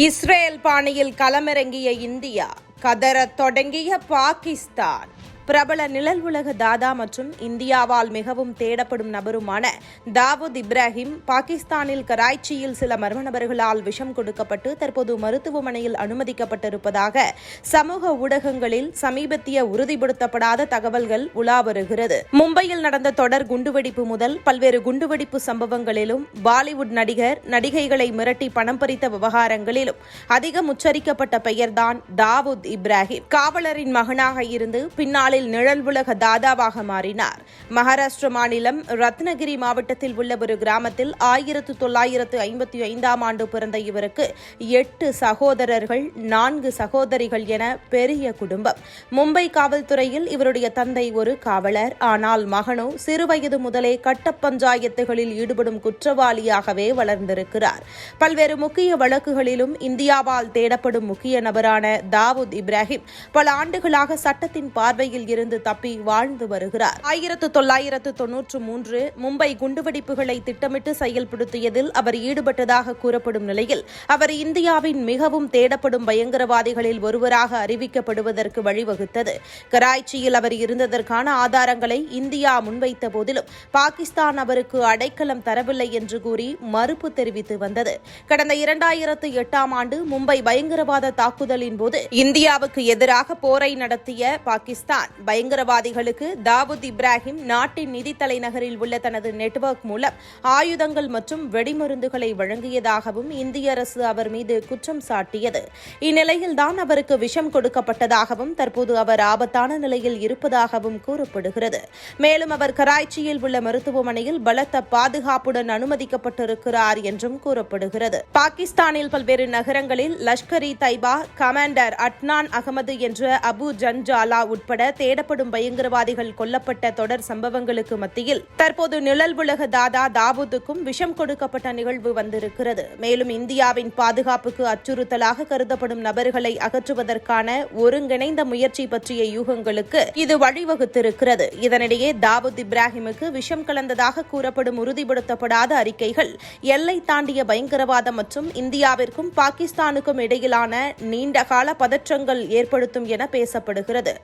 Israel பாணியில் களமிறங்கிய India கதற தொடங்கிய பாகிஸ்தான். பிரபல நிழல் உலக தாதா மற்றும் இந்தியாவால் மிகவும் தேடப்படும் நபருமான தாவூத் இப்ராஹிம் பாகிஸ்தானில் கராய்ச்சியில் சில மர்ம நபர்களால் விஷம் கொடுக்கப்பட்டு தற்போது மருத்துவமனையில் அனுமதிக்கப்பட்டிருப்பதாக சமூக ஊடகங்களில் சமீபத்திய உறுதிப்படுத்தப்படாத தகவல்கள் உலா வருகிறது. மும்பையில் நடந்த தொடர் குண்டுவெடிப்பு முதல் பல்வேறு குண்டுவெடிப்பு சம்பவங்களிலும் பாலிவுட் நடிகர் நடிகைகளை மிரட்டி பணம் பறித்த விவகாரங்களிலும் அதிகம் உச்சரிக்கப்பட்ட பெயர்தான் தாவூத் இப்ராஹிம். காவலரின் மகனாக இருந்து பின்னால் நாளில் நிழல் உலக தாதாவாக மாறினார். மகாராஷ்டிர மாநிலம் ரத்னகிரி மாவட்டத்தில் உள்ள ஒரு கிராமத்தில் ஆயிரத்து தொள்ளாயிரத்து ஐம்பத்தி ஐந்தாம் ஆண்டு பிறந்த இவருக்கு எட்டு சகோதரர்கள் நான்கு சகோதரிகள் என பெரிய குடும்பம். மும்பை காவல்துறையில் இவருடைய தந்தை ஒரு காவலர். ஆனால் மகனோ சிறுவயது முதலே கட்ட பஞ்சாயத்துகளில் ஈடுபடும் குற்றவாளியாகவே வளர்ந்திருக்கிறார். பல்வேறு முக்கிய வழக்குகளிலும் இந்தியாவால் தேடப்படும் முக்கிய நபரான தாவூத் இப்ராஹிம் பல ஆண்டுகளாக சட்டத்தின் பார்வையில் சிறையில் இருந்து தப்பி வாழ்ந்து வருகிறார். ஆயிரத்து தொள்ளாயிரத்து தொன்னூற்று மூன்று மும்பை குண்டுவெடிப்புகளை திட்டமிட்டு செயல்படுத்தியதில் அவர் ஈடுபட்டதாக கூறப்படும் நிலையில் அவர் இந்தியாவின் மிகவும் தேடப்படும் பயங்கரவாதிகளில் ஒருவராக அறிவிக்கப்படுவதற்கு வழிவகுத்தது. கராய்ச்சியில் அவர் இருந்ததற்கான ஆதாரங்களை இந்தியா முன்வைத்த போதிலும் பாகிஸ்தான் அவருக்கு அடைக்கலம் தரவில்லை என்று கூறி மறுப்பு தெரிவித்து வந்தது. கடந்த இரண்டாயிரத்து எட்டாம் ஆண்டு மும்பை பயங்கரவாத தாக்குதலின் போது இந்தியாவுக்கு எதிராக போரை நடத்திய பாகிஸ்தான் பயங்கரவாதிகளுக்கு தாவூத் இப்ராஹிம் நாட்டின் நிதி தலைநகரில் உள்ள தனது நெட்வொர்க் மூலம் ஆயுதங்கள் மற்றும் வெடிமருந்துகளை வழங்கியதாகவும் இந்திய அரசு அவர் மீது குற்றம் சாட்டியது. இந்நிலையில்தான் அவருக்கு விஷம் கொடுக்கப்பட்டதாகவும் தற்போது அவர் ஆபத்தான நிலையில் இருப்பதாகவும் கூறப்படுகிறது. மேலும் அவர் கராய்ச்சியில் உள்ள மருத்துவமனையில் பலத்த பாதுகாப்புடன் அனுமதிக்கப்பட்டிருக்கிறார் என்றும் கூறப்படுகிறது. பாகிஸ்தானில் பல்வேறு நகரங்களில் லஷ்கர் இ தைபா கமாண்டர் அட்னான் அகமது என்ற அபு ஜன்ஜாலா உட்பட தேடப்படும் பயங்கரவாதிகள் கொல்லப்பட்ட தொடர் சம்பவங்களுக்கு மத்தியில் தற்போது நிழல் உலக தாதா தாவூத்துக்கும் விஷம் கொடுக்கப்பட்ட நிகழ்வு வந்திருக்கிறது. மேலும் இந்தியாவின் பாதுகாப்புக்கு அச்சுறுத்தலாக கருதப்படும் நபர்களை அகற்றுவதற்கான ஒருங்கிணைந்த முயற்சி பற்றிய யூகங்களுக்கு இது வழிவகுத்திருக்கிறது. இதனிடையே தாவூத் இப்ராஹிமுக்கு விஷம் கலந்ததாக கூறப்படும் உறுதிப்படுத்தப்படாத அறிக்கைகள் எல்லை தாண்டிய பயங்கரவாதம் மற்றும் இந்தியாவிற்கும் பாகிஸ்தானுக்கும் இடையிலான நீண்டகால பதற்றங்கள் ஏற்படுத்தும் என பேசப்படுகிறது.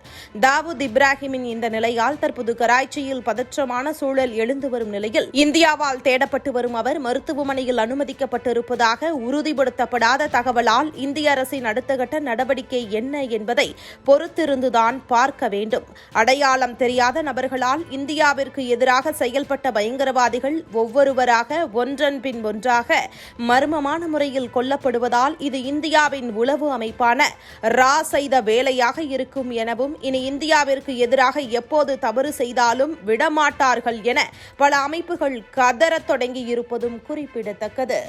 தாவூத் தாவூத் இப்ராஹிமின் இந்த நிலையால் தற்போது கராய்ச்சியில் பதற்றமான சூழல் எழுந்து வரும் நிலையில் இந்தியாவால் தேடப்பட்டு வரும் அவர் மருத்துவமனையில் அனுமதிக்கப்பட்டிருப்பதாக உறுதிப்படுத்தப்படாத தகவலால் இந்திய அரசின் அடுத்த கட்ட நடவடிக்கை என்ன என்பதை பொறுத்திருந்துதான் பார்க்க வேண்டும். அடையாளம் தெரியாத நபர்களால் இந்தியாவிற்கு எதிராக செயல்பட்ட பயங்கரவாதிகள் ஒவ்வொருவராக ஒன்றன் பின் ஒன்றாக மர்மமான முறையில் கொல்லப்படுவதால் இது இந்தியாவின் உளவு அமைப்பான ரா செய்த வேலையாக இருக்கும் எனவும் இனி இந்தியா இந்தியாவிற்கு எதிராக எப்போது தவறு செய்தாலும் விடமாட்டார்கள் என பல அமைப்புகள் கதறத் தொடங்கியிருப்பதும் குறிப்பிடத்தக்கது.